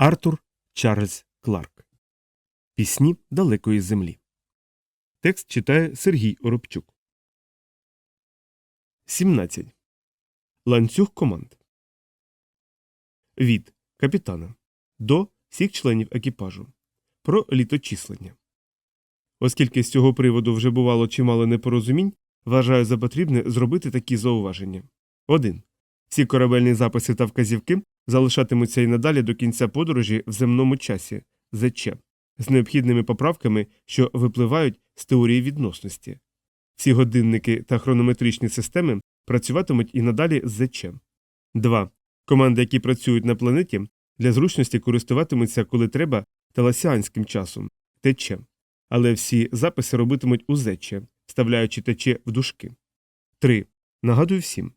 Артур Чарльз Кларк. Пісні далекої землі. Текст читає Сергій Оробчук. 17. Ланцюг команд. Від капітана до всіх членів екіпажу. Про літочислення. Оскільки з цього приводу вже бувало чимало непорозумінь, вважаю за потрібне зробити такі зауваження. 1. Всі корабельні записи та вказівки залишатимуться і надалі до кінця подорожі в земному часі ЗЧ, з необхідними поправками, що випливають з теорії відносності. Всі годинники та хронометричні системи працюватимуть і надалі з ЗЧ. 2. Команди, які працюють на планеті, для зручності користуватимуться, коли треба, таласіанським часом ТЧ. Але всі записи робитимуть у ЗЧ, вставляючи ТЧ в дужки. 3. Нагадую всім.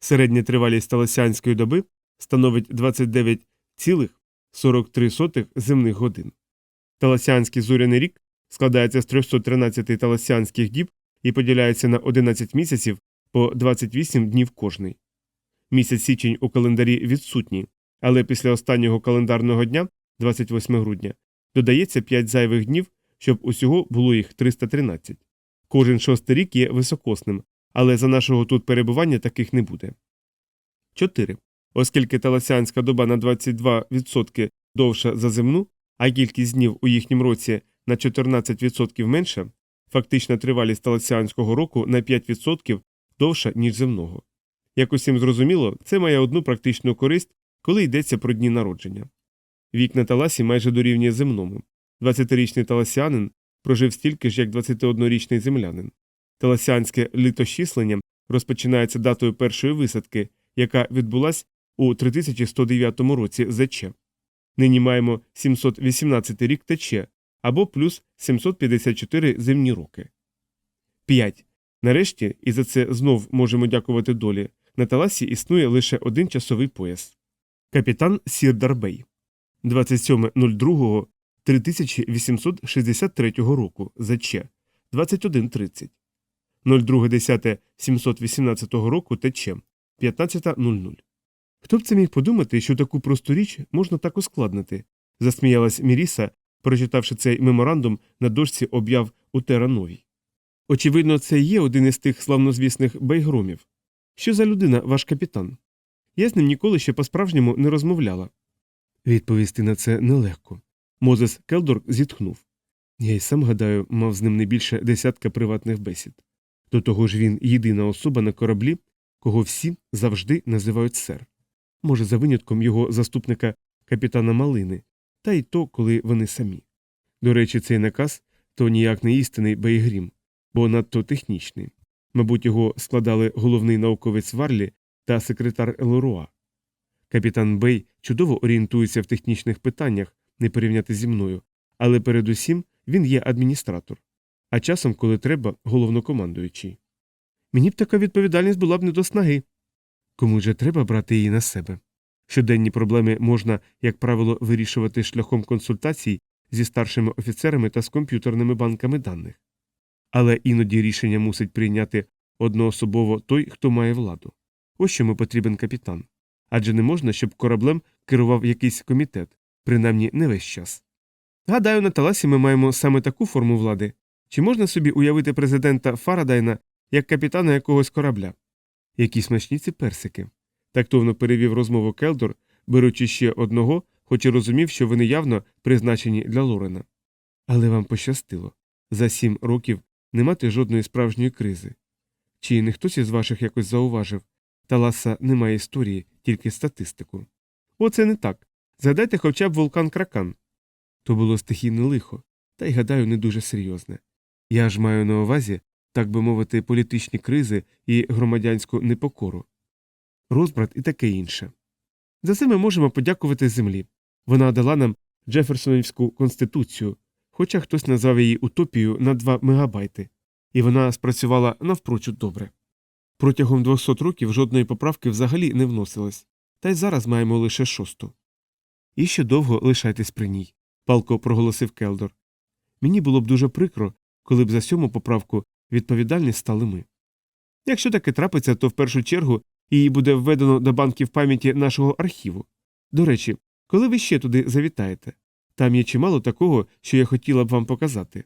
Середня тривалість таласіанської доби становить 29,43 земних годин. Таласіанський зоряний рік складається з 313 таласіанських діб і поділяється на 11 місяців по 28 днів кожний. Місяць січень у календарі відсутній, але після останнього календарного дня, 28 грудня, додається 5 зайвих днів, щоб усього було їх 313. Кожен шостий рік є високосним, але за нашого тут перебування таких не буде. 4. Оскільки таласіанська доба на 22% довша за земну, а кількість днів у їхнім році на 14% менша, фактична тривалість таласіанського року на 5% довша, ніж земного. Як усім зрозуміло, це має одну практичну користь, коли йдеться про дні народження. Вік на таласі майже дорівнює земному. 20-річний таласіанин прожив стільки ж, як 21-річний землянин. Таласіанське літощислення розпочинається датою першої висадки, яка відбулась у 3109 році ЗЧ. Нині маємо 718 рік ТЧ або плюс 754 земні роки. 5. Нарешті, і за це знов можемо дякувати долі, на Таласі існує лише один часовий пояс. Капітан Сір Дарбей. 27.02 3863 року ЗЧ 21.30. 02.10.718 року ТЧ 15.00. Хто б це міг подумати, що таку просту річ можна так ускладнити? засміялась Міріса, прочитавши цей меморандум на дошці об'яв у Терановій. Очевидно, це є один із тих славнозвісних байгромів. Що за людина ваш капітан? Я з ним ніколи ще по-справжньому не розмовляла. Відповісти на це нелегко. Мозес Келдорк зітхнув. Я й сам гадаю, мав з ним не більше десятка приватних бесід. До того ж він єдина особа на кораблі, кого всі завжди називають сер. Може, за винятком його заступника капітана Малини, та й то, коли вони самі. До речі, цей наказ то ніяк не істинний Бейгрім, бо надто технічний. Мабуть, його складали головний науковець Варлі та секретар Елоруа. Капітан Бей чудово орієнтується в технічних питаннях, не порівняти зі мною, але передусім він є адміністратор, а часом, коли треба, головнокомандуючий. Мені б така відповідальність була б не до снаги. Кому же треба брати її на себе? Щоденні проблеми можна, як правило, вирішувати шляхом консультацій зі старшими офіцерами та з комп'ютерними банками даних. Але іноді рішення мусить прийняти одноособово той, хто має владу. Ось чому потрібен капітан. Адже не можна, щоб кораблем керував якийсь комітет, принаймні не весь час. Гадаю, на Таласі ми маємо саме таку форму влади. Чи можна собі уявити президента Фарадайна як капітана якогось корабля? Які смачні ці персики. Тактовно перевів розмову Келдор, беручи ще одного, хоч і розумів, що вони явно призначені для Лорена. Але вам пощастило за сім років не мати жодної справжньої кризи. Чи не хтось із ваших якось зауважив Таласа немає історії, тільки статистику. Оце не так. Згадайте хоча б вулкан Кракан. То було стихійне лихо, та й гадаю, не дуже серйозне. Я ж маю на увазі, так би мовити, політичні кризи і громадянську непокору, розбрат і таке інше. За це ми можемо подякувати землі. Вона дала нам Джеферсонівську конституцію, хоча хтось назвав її утопією на 2 мегабайти, і вона спрацювала навпрочуд добре. Протягом 200 років жодної поправки взагалі не вносилось, та й зараз маємо лише шосту. І ще довго лишайтесь при ній, палко проголосив Келдор. Мені було б дуже прикро, коли б за сьому поправку відповідальність стали ми. Якщо таке трапиться, то в першу чергу її буде введено до банків пам'яті нашого архіву. До речі, Коли ви ще туди завітаєте? Там є чимало такого, що я хотіла б вам показати.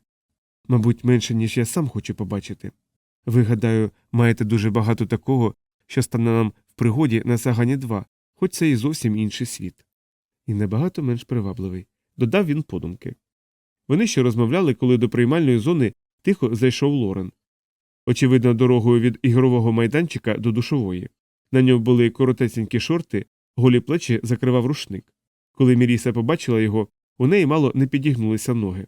Мабуть, менше, ніж я сам хочу побачити. Ви, гадаю, маєте дуже багато такого, що стане нам в пригоді на Сагані 2, хоч це і зовсім інший світ. І набагато менш привабливий, додав він подумки. Вони ще розмовляли, коли до приймальної зони тихо зайшов Лорен. Очевидно, дорогою від ігрового майданчика до душової. На ньому були коротесенькі шорти, голі плечі закривав рушник. Коли Міріса побачила його, у неї мало не підігнулися ноги.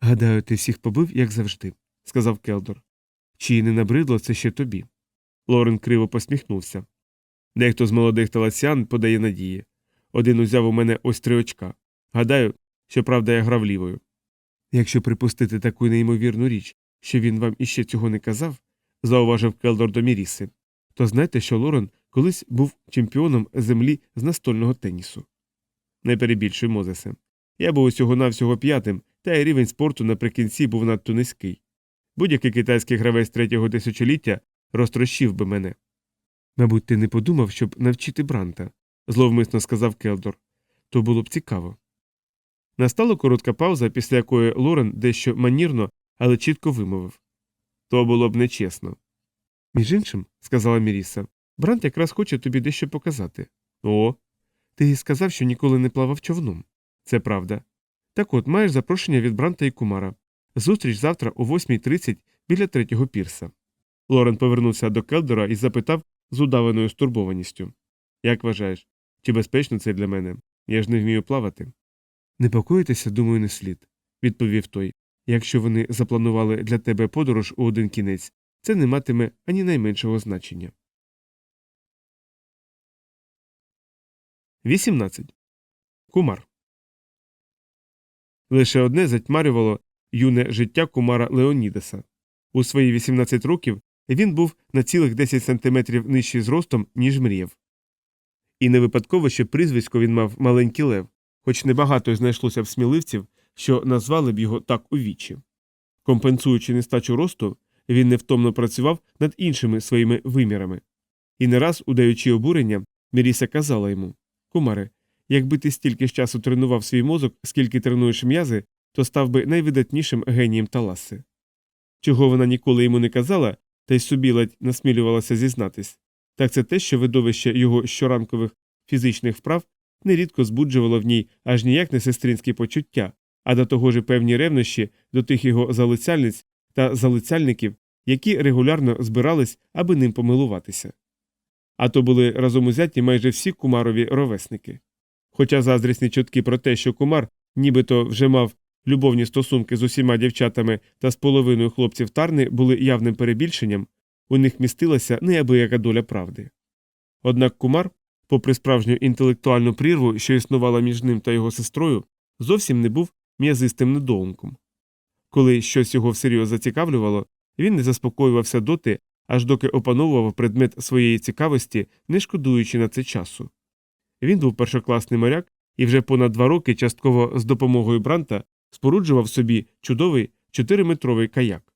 Гадаю, ти всіх побив, як завжди, сказав Келдор. Чи не набридло це ще тобі? Лорен криво посміхнувся. Дехто з молодих таласян подає надії. Один узяв у мене ось три очка. Гадаю, що правда я грав лівою. Якщо припустити таку неймовірну річ, що він вам іще цього не казав, зауважив Келдор до Міріси, то знайте, що Лорен колись був чемпіоном землі з настольного тенісу. Не перебільшуй, Мозесе. Я був усього навсього п'ятим, та й рівень спорту наприкінці був надто низький. Будь-який китайський гравець третього тисячоліття розтрощив би мене. Мабуть, ти не подумав, щоб навчити Бранта, зловмисно сказав Келдор. То було б цікаво. Настала коротка пауза, після якої Лорен дещо манірно, але чітко вимовив То було б нечесно. Між іншим, сказала Міріса, Брант якраз хоче тобі дещо показати. О. Ти сказав, що ніколи не плавав човном. Це правда. Так от маєш запрошення від Бранта і Кумара. Зустріч завтра о 8.30 біля третього пірса. Лорен повернувся до Келдора і запитав з удаваною стурбованістю Як вважаєш, чи безпечно це для мене? Я ж не вмію плавати. Непокоїтеся, думаю, не слід, відповів той. Якщо вони запланували для тебе подорож у один кінець, це не матиме ані найменшого значення. 18. Кумар. Лише одне затьмарювало юне життя кумара Леонідеса. У свої 18 років він був на цілих 10 сантиметрів нижчий зростом, ніж мріяв. І не випадково, що прізвисько він мав маленький лев, хоч небагато знайшлося б сміливців, що назвали б його так у вічі. Компенсуючи нестачу росту, він невтомно працював над іншими своїми вимірами. І не раз, удаючи обурення, Міріса казала йому Кумаре, якби ти стільки ж часу тренував свій мозок, скільки тренуєш м'язи, то став би найвидатнішим генієм Таласи. Чого вона ніколи йому не казала, та й собі ледь насмілювалася зізнатись, так це те, що видовище його щоранкових фізичних вправ нерідко збуджувало в ній аж ніяк не сестринські почуття, а до того ж певні ревнощі до тих його залицяльниць та залицяльників, які регулярно збирались, аби ним помилуватися. А то були разом узяті майже всі кумарові ровесники. Хоча заздрісні чутки про те, що кумар нібито вже мав любовні стосунки з усіма дівчатами та з половиною хлопців тарни були явним перебільшенням, у них містилася неабияка доля правди. Однак кумар, попри справжню інтелектуальну прірву, що існувала між ним та його сестрою, зовсім не був м'язистим недоумком. Коли щось його всерйоз зацікавлювало, він не заспокоювався доти, аж доки опановував предмет своєї цікавості, не шкодуючи на це часу. Він був першокласний моряк і вже понад два роки частково з допомогою Бранта споруджував собі чудовий чотириметровий каяк.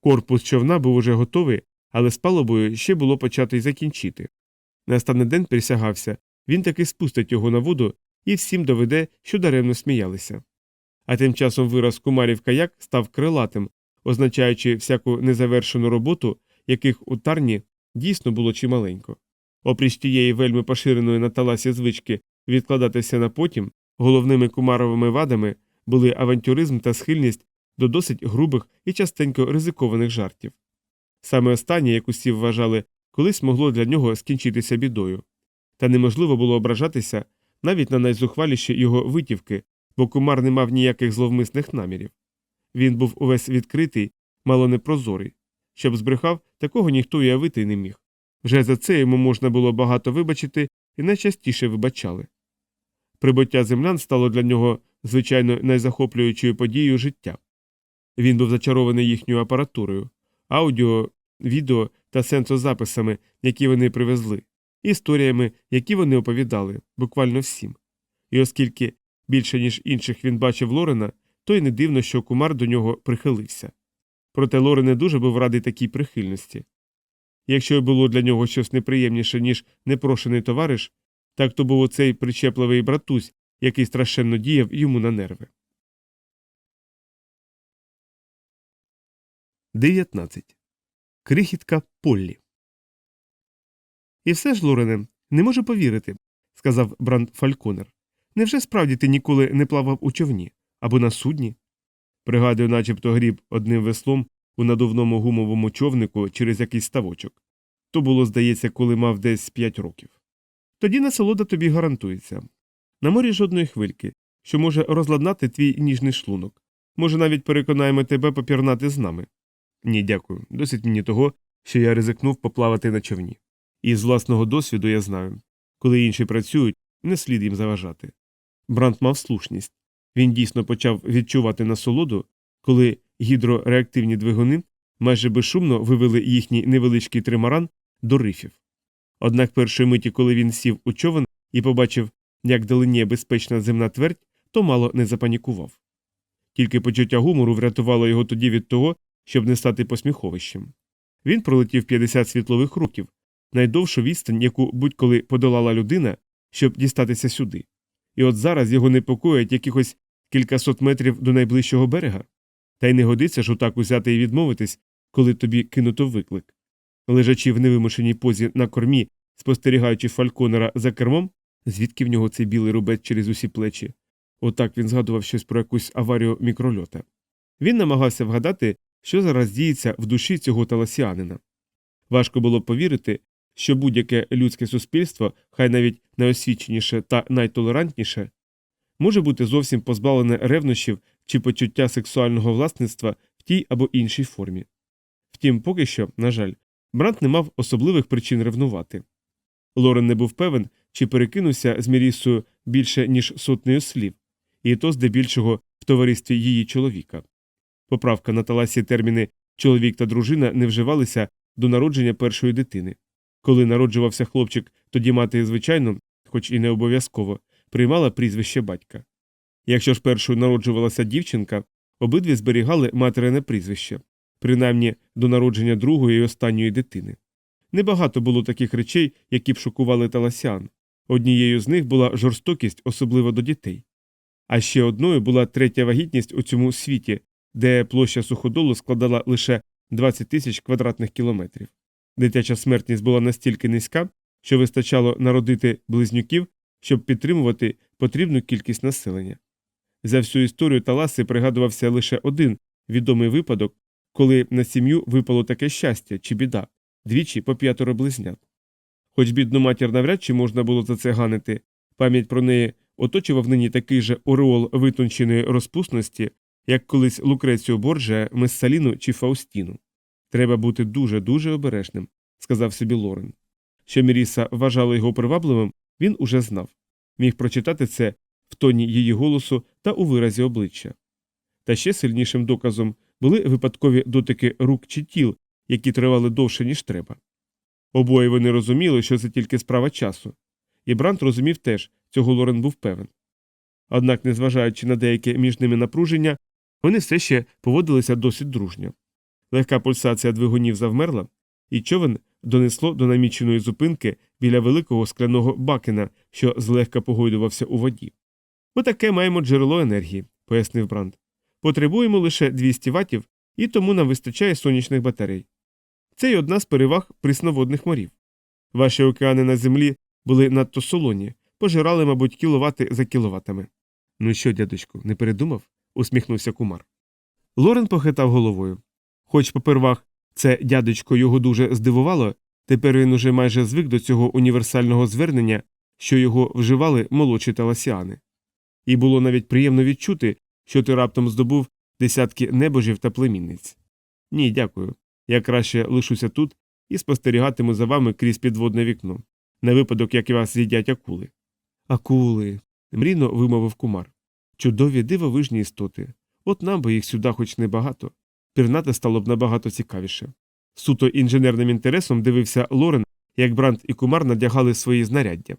Корпус човна був уже готовий, але з палубою ще було почати й закінчити. Настаний день присягався, він таки спустить його на воду і всім доведе, що даремно сміялися. А тим часом вираз кумарів каяк став крилатим, означаючи всяку незавершену роботу, яких у тарні дійсно було чималенько. Опріч тієї вельми поширеної на таласі звички відкладатися на потім, головними кумаровими вадами були авантюризм та схильність до досить грубих і частенько ризикованих жартів. Саме останнє, як усі вважали, колись могло для нього скінчитися бідою. Та неможливо було ображатися навіть на найзухваліші його витівки, бо кумар не мав ніяких зловмисних намірів. Він був увесь відкритий, мало непрозорий. Щоб збрехав, такого ніхто уявити не міг. Вже за це йому можна було багато вибачити і найчастіше вибачали. Прибуття землян стало для нього звичайно найзахоплюючою подією життя. Він був зачарований їхньою апаратурою, аудіо, відео та сенсозаписами, які вони привезли, історіями, які вони оповідали, буквально всім. І оскільки більше ніж інших він бачив Лорена, то й не дивно, що кумар до нього прихилився. Проте Лорен не дуже був радий такій прихильності. Якщо й було для нього щось неприємніше, ніж непрошений товариш, так то був оцей причепливий братусь, який страшенно діяв йому на нерви. 19. Крихітка Поллі. І все ж, Лорене, не можу повірити, сказав Бранд Фальконер. Невже справді ти ніколи не плавав у човні або на судні? Пригадую, начебто гріб одним веслом у надувному гумовому човнику через якийсь ставочок. То було, здається, коли мав десь п'ять років. Тоді насолода тобі гарантується. На морі жодної хвильки, що може розладнати твій ніжний шлунок. Може, навіть переконаємо тебе попірнати з нами. Ні, дякую. Досить мені того, що я ризикнув поплавати на човні. І з власного досвіду я знаю коли інші працюють, не слід їм заважати. Брант мав слушність. Він дійсно почав відчувати насолоду, коли гідрореактивні двигуни майже безшумно вивели їхній невеличкий тримаран до рифів. Однак першої миті, коли він сів у човен і побачив, як далиніє безпечна земна твердь, то мало не запанікував. Тільки почуття гумору врятувало його тоді від того, щоб не стати посміховищем. Він пролетів 50 світлових років, найдовшу відстань, яку будь-коли подолала людина, щоб дістатися сюди. І от зараз його непокоїть якихось кількасот метрів до найближчого берега. Та й не годиться ж отак узяти і відмовитись, коли тобі кинуто виклик. Лежачи в невимушеній позі на кормі, спостерігаючи фальконера за кермом, звідки в нього цей білий рубець через усі плечі. Отак він згадував щось про якусь аварію мікрольота. Він намагався вгадати, що зараз діється в душі цього таласіанина. Важко було повірити, що будь-яке людське суспільство, хай навіть найосвіченіше та найтолерантніше, може бути зовсім позбавлене ревнощів чи почуття сексуального власництва в тій або іншій формі. Втім, поки що, на жаль, Брант не мав особливих причин ревнувати. Лорен не був певен, чи перекинувся з Мірісою більше, ніж сотнею слів, і то здебільшого в товаристві її чоловіка. Поправка на таласі терміни чоловік та дружина не вживалися до народження першої дитини. Коли народжувався хлопчик, тоді мати, звичайно, хоч і не обов'язково, приймала прізвище батька. Якщо ж першою народжувалася дівчинка, обидві зберігали материне прізвище, принаймні до народження другої і останньої дитини. Небагато було таких речей, які б шокували таласян. Однією з них була жорстокість, особливо до дітей. А ще одною була третя вагітність у цьому світі, де площа суходолу складала лише 20 тисяч квадратних кілометрів. Дитяча смертність була настільки низька, що вистачало народити близнюків, щоб підтримувати потрібну кількість населення. За всю історію Таласи пригадувався лише один відомий випадок, коли на сім'ю випало таке щастя чи біда двічі по п'ятеро близнят. Хоч бідну матір навряд чи можна було за це ганити, пам'ять про неї оточував нині такий же ореол витонченої розпусності, як колись Лукреціо Борджа, Мессаліну чи Фаустіну. Треба бути дуже дуже обережним, сказав собі Лорен. Що Міріса вважала його привабливим, він уже знав. Міг прочитати це в тоні її голосу та у виразі обличчя. Та ще сильнішим доказом були випадкові дотики рук чи тіл, які тривали довше, ніж треба. Обоє вони розуміли, що це тільки справа часу, і Брант розумів теж, цього Лорен був певен. Однак, незважаючи на деяке між ними напруження, вони все ще поводилися досить дружньо. Легка пульсація двигунів завмерла, і човен донесло до наміченої зупинки біля великого скляного бакена, що злегка погойдувався у воді. Отаке маємо джерело енергії, пояснив Бранд. Потребуємо лише 200 ватів, і тому нам вистачає сонячних батарей. Це й одна з переваг прісноводних морів. Ваші океани на землі були надто солоні, пожирали, мабуть, кіловати за кіловатами. Ну що, дядечку, не передумав? Усміхнувся кумар. Лорен похитав головою. Хоч попервах це дядечко його дуже здивувало, тепер він уже майже звик до цього універсального звернення, що його вживали молодші таласіани. І було навіть приємно відчути, що ти раптом здобув десятки небожів та племінниць. Ні, дякую. Я краще лишуся тут і спостерігатиму за вами крізь підводне вікно, на випадок, як вас з'їдять акули. Акули. мрійно вимовив кумар. Чудові дивовижні істоти. От нам би їх сюди хоч небагато. Пірнати стало б набагато цікавіше. Суто інженерним інтересом дивився Лорен, як Бранд і кумар надягали свої знаряддя.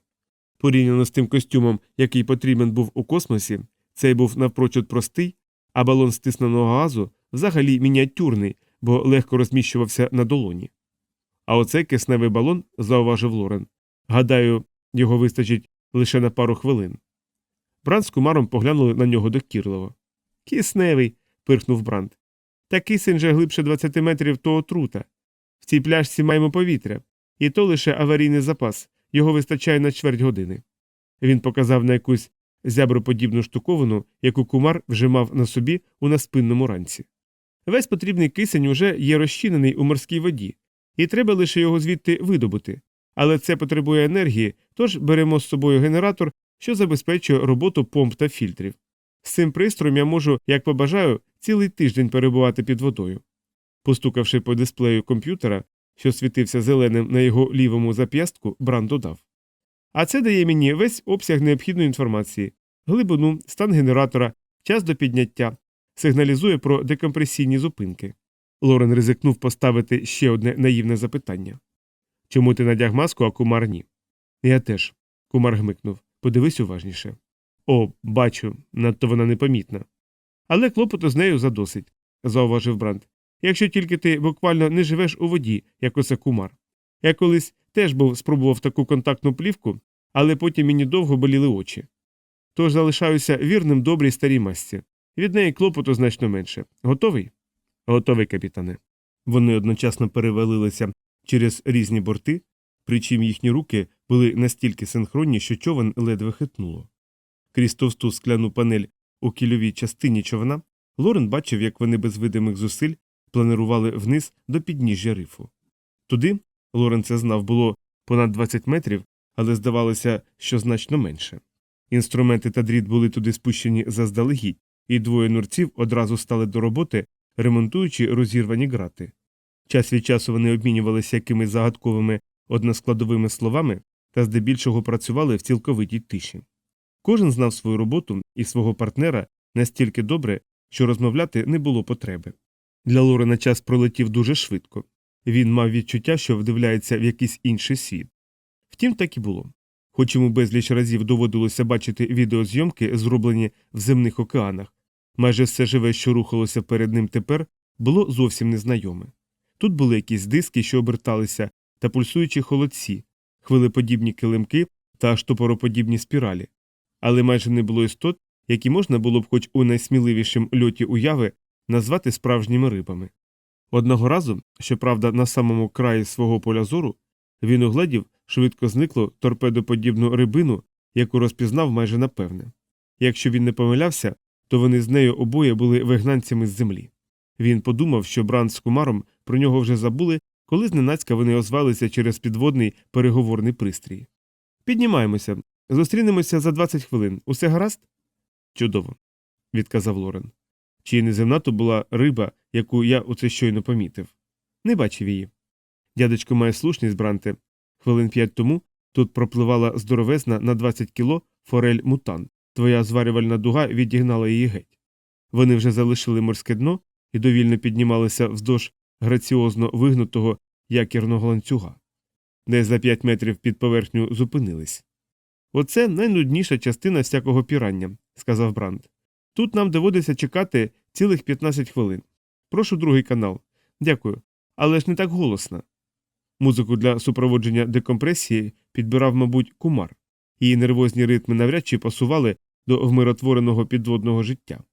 Порівняно з тим костюмом, який потрібен був у космосі, цей був навпрочуд простий, а балон стисненого газу взагалі мініатюрний, бо легко розміщувався на долоні. А оцей кисневий балон, зауважив Лорен. Гадаю, його вистачить лише на пару хвилин. Бранд з кумаром поглянули на нього докірливо. Кисневий. пирхнув Бранд. Та кисень же глибше 20 метрів то отрута. В цій пляшці маємо повітря, і то лише аварійний запас, його вистачає на чверть години. Він показав на якусь зяброподібну штуковину, яку кумар вже мав на собі у наспинному ранці. Весь потрібний кисень уже є розчинений у морській воді, і треба лише його звідти видобути. Але це потребує енергії, тож беремо з собою генератор, що забезпечує роботу помп та фільтрів. З цим пристроєм я можу, як побажаю, цілий тиждень перебувати під водою. Постукавши по дисплею комп'ютера, що світився зеленим на його лівому зап'ястку, Бран додав. А це дає мені весь обсяг необхідної інформації, глибину, стан генератора, час до підняття, сигналізує про декомпресійні зупинки. Лорен ризикнув поставити ще одне наївне запитання Чому ти надяг маску, а кумар ні? Я теж. Кумар гмикнув. Подивись уважніше. О, бачу, надто вона непомітна. Але клопоту з нею задосить, зауважив Бранд. Якщо тільки ти буквально не живеш у воді, як оце кумар. Я колись теж був спробував таку контактну плівку, але потім мені довго боліли очі. Тож залишаюся вірним добрій старій масці. Від неї клопоту значно менше. Готовий? Готовий, капітане. Вони одночасно перевалилися через різні борти, причим їхні руки були настільки синхронні, що човен ледве хитнуло. Крізь товсту скляну панель у кільовій частині човна Лорен бачив, як вони без видимих зусиль планирували вниз до підніжжя рифу. Туди, Лорен це знав, було понад 20 метрів, але здавалося, що значно менше. Інструменти та дріт були туди спущені заздалегідь, і двоє нурців одразу стали до роботи, ремонтуючи розірвані грати. Час від часу вони обмінювалися якимись загадковими односкладовими словами та здебільшого працювали в цілковитій тиші. Кожен знав свою роботу і свого партнера настільки добре, що розмовляти не було потреби. Для Лорена час пролетів дуже швидко. Він мав відчуття, що вдивляється в якийсь інший світ. Втім, так і було. Хоч йому безліч разів доводилося бачити відеозйомки, зроблені в земних океанах, майже все живе, що рухалося перед ним тепер, було зовсім незнайоме. Тут були якісь диски, що оберталися, та пульсуючі холодці, хвилеподібні килимки та штопороподібні спіралі, але майже не було істот, які можна було б хоч у найсміливішому льоті уяви назвати справжніми рибами. Одного разу, щоправда, на самому краї свого поля зору, він угледів швидко зниклу торпедоподібну рибину, яку розпізнав майже напевне. Якщо він не помилявся, то вони з нею обоє були вигнанцями з землі. Він подумав, що Бранд з кумаром про нього вже забули, коли зненацька вони озвалися через підводний переговорний пристрій. Піднімаємося, зустрінемося за 20 хвилин. Усе гаразд? Чудово, відказав Лорен. Чи неземна то була риба, яку я оце щойно помітив? Не бачив її. Дядечко має слушність, Бранте. Хвилин п'ять тому тут пропливала здоровезна на 20 кіло форель мутан. Твоя зварювальна дуга відігнала її геть. Вони вже залишили морське дно і довільно піднімалися вздовж граціозно вигнутого якірного ланцюга. Десь за п'ять метрів під поверхню зупинились. Оце найнудніша частина всякого пірання, сказав Бранд. Тут нам доводиться чекати цілих 15 хвилин. Прошу другий канал. Дякую. Але ж не так голосно. Музику для супроводження декомпресії підбирав, мабуть, кумар. Її нервозні ритми навряд чи пасували до вмиротвореного підводного життя.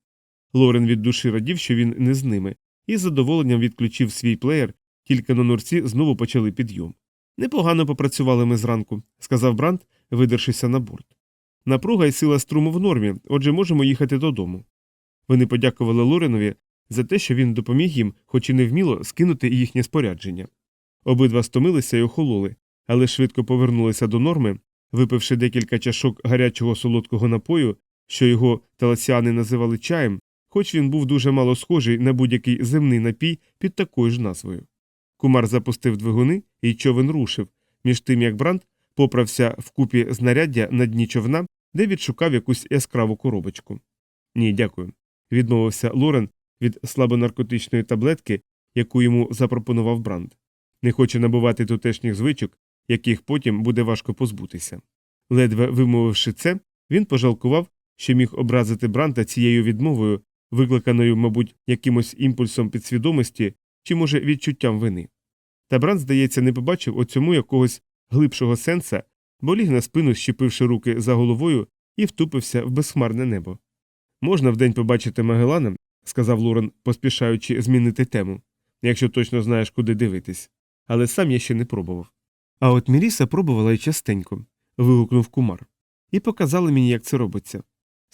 Лорен від душі радів, що він не з ними, і з задоволенням відключив свій плеєр, тільки на нурці знову почали підйом. Непогано попрацювали ми зранку, сказав Бранд, видершися на борт. Напруга і сила струму в нормі, отже, можемо їхати додому. Вони подякували Лоренові за те, що він допоміг їм, хоч і невміло, скинути їхнє спорядження. Обидва стомилися і охололи, але швидко повернулися до норми, випивши декілька чашок гарячого солодкого напою, що його таласіани називали чаєм, хоч він був дуже мало схожий на будь-який земний напій під такою ж назвою. Кумар запустив двигуни, і човен рушив, між тим як Бранд поправся вкупі знаряддя на дні човна, де відшукав якусь яскраву коробочку. Ні, дякую. Відмовився Лорен від слабонаркотичної таблетки, яку йому запропонував Бранд. Не хоче набувати тутешніх звичок, яких потім буде важко позбутися. Ледве вимовивши це, він пожалкував, що міг образити Бранта цією відмовою, викликаною, мабуть, якимось імпульсом підсвідомості чи, може, відчуттям вини. Та Брант, здається, не побачив у цьому якогось глибшого сенса, бо ліг на спину, щепивши руки за головою і втупився в безхмарне небо. Можна вдень побачити Магеллана, сказав Лорен, поспішаючи змінити тему, якщо точно знаєш, куди дивитись. Але сам я ще не пробував. А от Міріса пробувала й частенько, вигукнув кумар, і показала мені, як це робиться.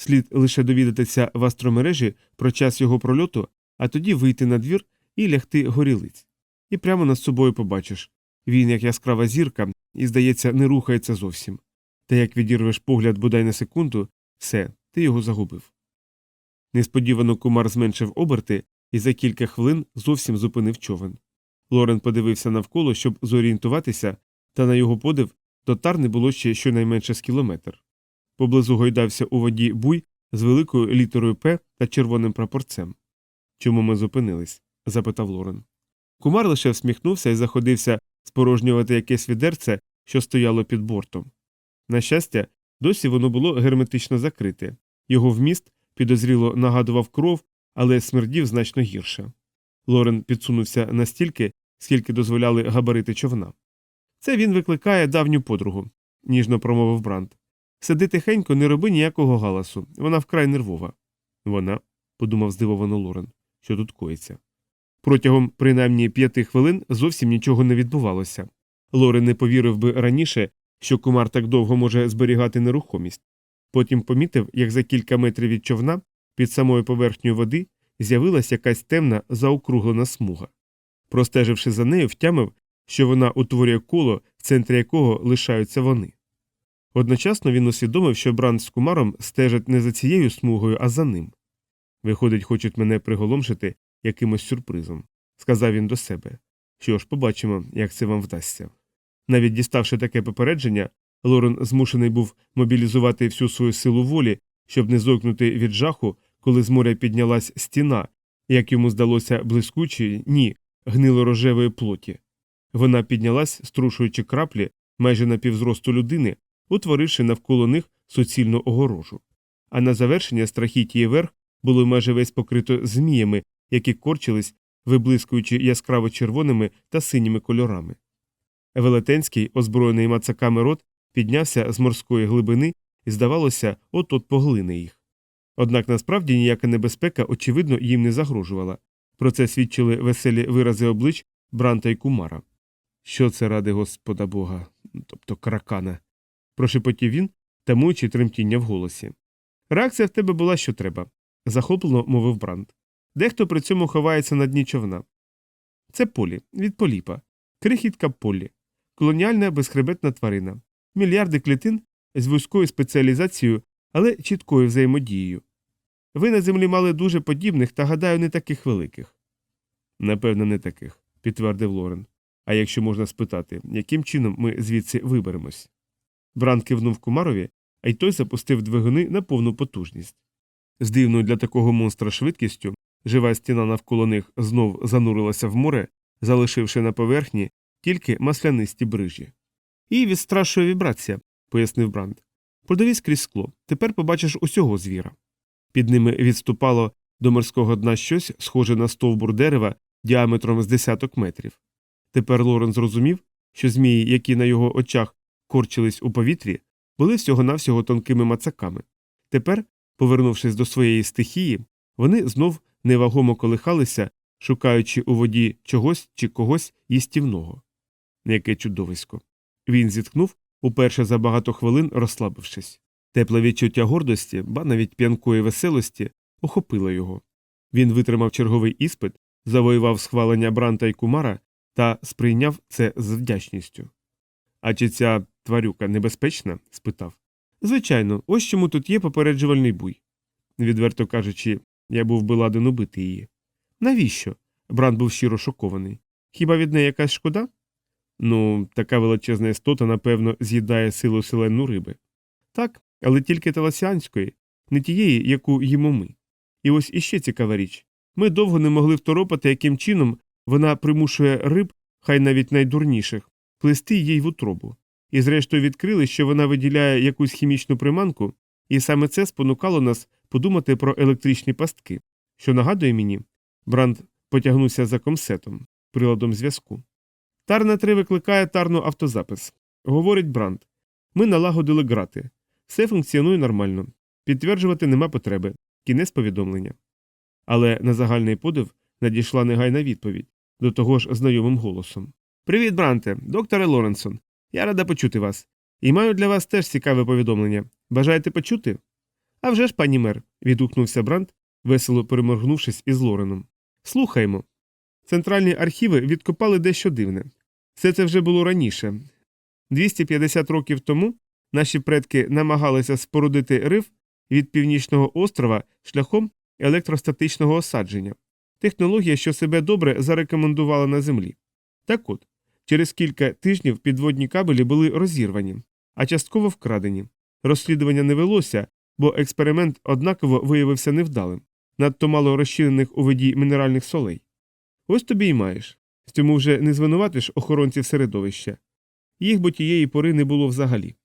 Слід лише довідатися в астромережі про час його прольоту, а тоді вийти на двір і лягти горілиць. І прямо над собою побачиш він, як яскрава зірка, і, здається, не рухається зовсім. Та як відірвеш погляд бодай на секунду, все, ти його загубив. Несподівано кумар зменшив оберти і за кілька хвилин зовсім зупинив човен. Лорен подивився навколо, щоб зорієнтуватися, та на його подив до тар не було ще щонайменше з кілометр. Поблизу гойдався у воді буй з великою літерою П та червоним прапорцем. Чому ми зупинились? запитав Лорен. Кумар лише всміхнувся і заходився спорожнювати якесь відерце, що стояло під бортом. На щастя, досі воно було герметично закрите, його вміст підозріло нагадував кров, але смердів значно гірше. Лорен підсунувся настільки, скільки дозволяли габарити човна. Це він викликає давню подругу, ніжно промовив Бранд. Сиди тихенько, не роби ніякого галасу, вона вкрай нервова. Вона, подумав здивовано Лорен, що тут коїться. Протягом принаймні п'яти хвилин зовсім нічого не відбувалося. Лорен не повірив би раніше, що кумар так довго може зберігати нерухомість. Потім помітив, як за кілька метрів від човна, під самою поверхнею води, з'явилась якась темна заокруглена смуга. Простеживши за нею, втямив, що вона утворює коло, в центрі якого лишаються вони. Одночасно він усвідомив, що Бранд з кумаром стежать не за цією смугою, а за ним. Виходить, хочуть мене приголомшити якимось сюрпризом, сказав він до себе. Що ж, побачимо, як це вам вдасться. Навіть діставши таке попередження, Лорен змушений був мобілізувати всю свою силу волі, щоб не зойкнути від жаху, коли з моря піднялась стіна, як йому здалося блискучої, ні, гнило-рожевої плоті. Вона піднялась, струшуючи краплі майже на півзросту людини, утворивши навколо них суцільну огорожу. А на завершення страхітії верх було майже весь покрито зміями, які корчились, виблискуючи яскраво червоними та синіми кольорами. Велетенський, озброєний мацаками рот, піднявся з морської глибини і, здавалося, от от поглине їх. Однак насправді ніяка небезпека, очевидно, їм не загрожувала. Про це свідчили веселі вирази облич Бранта й Кумара. Що це ради Господа Бога, тобто каракана, прошепотів він, тамуючи тремтіння в голосі. Реакція в тебе була, що треба, захоплено мовив Брант. Дехто при цьому ховається на дні човна. Це полі від поліпа, крихітка полі, колоніальна безхребетна тварина, мільярди клітин з вузькою спеціалізацією, але чіткою взаємодією. Ви на землі мали дуже подібних та, гадаю, не таких великих. Напевно, не таких, підтвердив Лорен. А якщо можна спитати, яким чином ми звідси виберемось? Бран кивнув кумарові, а й той запустив двигуни на повну потужність. З дивною для такого монстра швидкістю жива стіна навколо них знов занурилася в море, залишивши на поверхні тільки маслянисті брижі. І відстрашує вібрація, пояснив Бранд. Продивись крізь скло, тепер побачиш усього звіра. Під ними відступало до морського дна щось, схоже на стовбур дерева діаметром з десяток метрів. Тепер Лорен зрозумів, що змії, які на його очах корчились у повітрі, були всього навсього тонкими мацаками. Тепер, повернувшись до своєї стихії, вони знов невагомо колихалися, шукаючи у воді чогось чи когось їстівного. Яке чудовисько. Він зітхнув, уперше за багато хвилин розслабившись. Тепле відчуття гордості, ба навіть п'янкої веселості, охопило його. Він витримав черговий іспит, завоював схвалення Бранта й Кумара та сприйняв це з вдячністю. А чи ця тварюка небезпечна? спитав. Звичайно, ось чому тут є попереджувальний буй. Відверто кажучи, я був би ладен убити її. Навіщо? Брант був щиро шокований. Хіба від неї якась шкода? Ну, така величезна істота, напевно, з'їдає силу селену риби. Так, але тільки таласіанської, не тієї, яку їмо ми. І ось іще цікава річ ми довго не могли второпати, яким чином вона примушує риб, хай навіть найдурніших, плести їй в утробу. І зрештою відкрили, що вона виділяє якусь хімічну приманку, і саме це спонукало нас подумати про електричні пастки, що нагадує мені, Бранд потягнувся за комсетом, приладом зв'язку. Тарна 3 викликає тарну автозапис. Говорить Бранд. Ми налагодили грати. Все функціонує нормально. Підтверджувати нема потреби. Кінець повідомлення. Але на загальний подив надійшла негайна відповідь, до того ж знайомим голосом. Привіт, Бранте, докторе Лоренсон. Я рада почути вас. І маю для вас теж цікаве повідомлення. Бажаєте почути? «А вже ж, пані мер, відгукнувся Брант, весело переморгнувшись із Лореном. Слухаймо. Центральні архіви відкопали дещо дивне. Все це вже було раніше. 250 років тому наші предки намагалися спорудити риф від північного острова шляхом електростатичного осадження, технологія, що себе добре зарекомендувала на землі. Так от, через кілька тижнів підводні кабелі були розірвані, а частково вкрадені. Розслідування не велося, бо експеримент однаково виявився невдалим, надто мало розчинених у воді мінеральних солей. Ось тобі й маєш. В цьому вже не звинуватиш охоронців середовища. Їх бо тієї пори не було взагалі.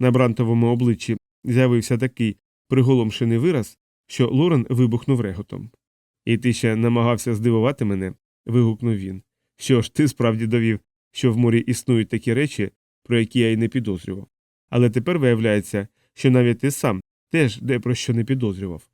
На брантовому обличчі з'явився такий приголомшений вираз, що Лорен вибухнув реготом. І ти ще намагався здивувати мене. вигукнув він. Що ж, ти справді довів, що в морі існують такі речі, про які я й не підозрював. Але тепер виявляється, що навіть ти сам теж де про що не підозрював.